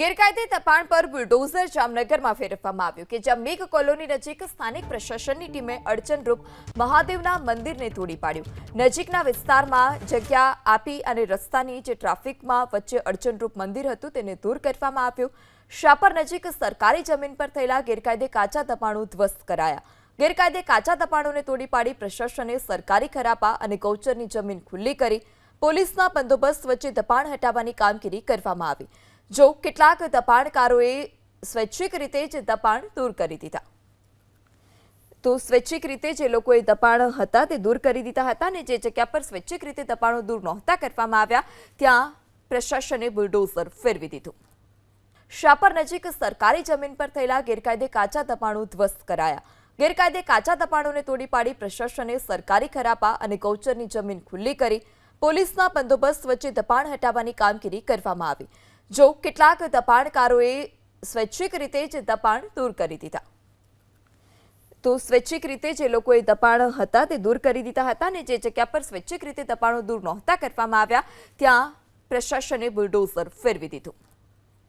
ગેરકાયદે દબાણ પર બુલડોઝર જામનગરમાં ફેરવવામાં આવ્યું કે જ્યાં કોલોની નજીક સ્થાનિક પ્રશાસનની ટીમે અડચણરૂપ મહાદેવના મંદિરને તોડી પાડ્યું. નજીકના વિસ્તારમાં જગ્યા આપી અને રસ્તાની જે ટ્રાફિકમાં વચ્ચે અડચણરૂપ મંદિર હતું તેને દૂર કરવામાં આવ્યું. શાપર નજીક સરકારી જમીન પર થયેલા ગેરકાયદે કાચા દબાણો ધ્વસ્ત કરાયા. ગેરકાયદે કાચા દબાણોને તોડી પાડી પ્રશાસને સરકારી ખરાપા અને ગૌચરની જમીન ખુલ્લી કરી પોલીસના બંદોબસ્ત વચ્ચે દબાણ હટાવવાની કામગીરી કરવામાં આવી. જો કેટલાક દબાણકારોએ સ્વૈચ્છિક રીતે જ દબાણ દૂર કરી દીધા. તો સ્વૈચ્છિક રીતે જે લોકોએ દબાણ હતા તે દૂર કરી દીધા હતા અને જે જગ્યા પર સ્વૈચ્છિક રીતે દબાણો દૂર નહોતા કરવામાં આવ્યા, ત્યાં પ્રશાસને બુલડોઝર ફેરવી દીધું. શાપર નજીક સરકારી જમીન પર થયેલા ગેરકાયદે કાચા દબાણો ધ્વસ્ત કરાયા. ગેરકાયદે કાચા દબાણોને તોડી પાડી પ્રશાસને સરકારી ખરાપા અને ગૌચરની જમીન ખુલ્લી કરી પોલીસના બંદોબસ્ત વચ્ચે દબાણ હટાવવાની કામગીરી કરવામાં આવી. જો કેટલાક દબાણકારોએ સ્વૈચ્છિક રીતે જ દબાણ દૂર કરી દીધા. તો સ્વૈચ્છિક રીતે જે લોકોએ દબાણ હતા તે દૂર કરી દીધા હતા અને જે જગ્યા પર સ્વૈચ્છિક રીતે દબાણો દૂર નહોતા કરવામાં આવ્યા, ત્યાં પ્રશાસને બુલડોઝર ફેરવી દીધું.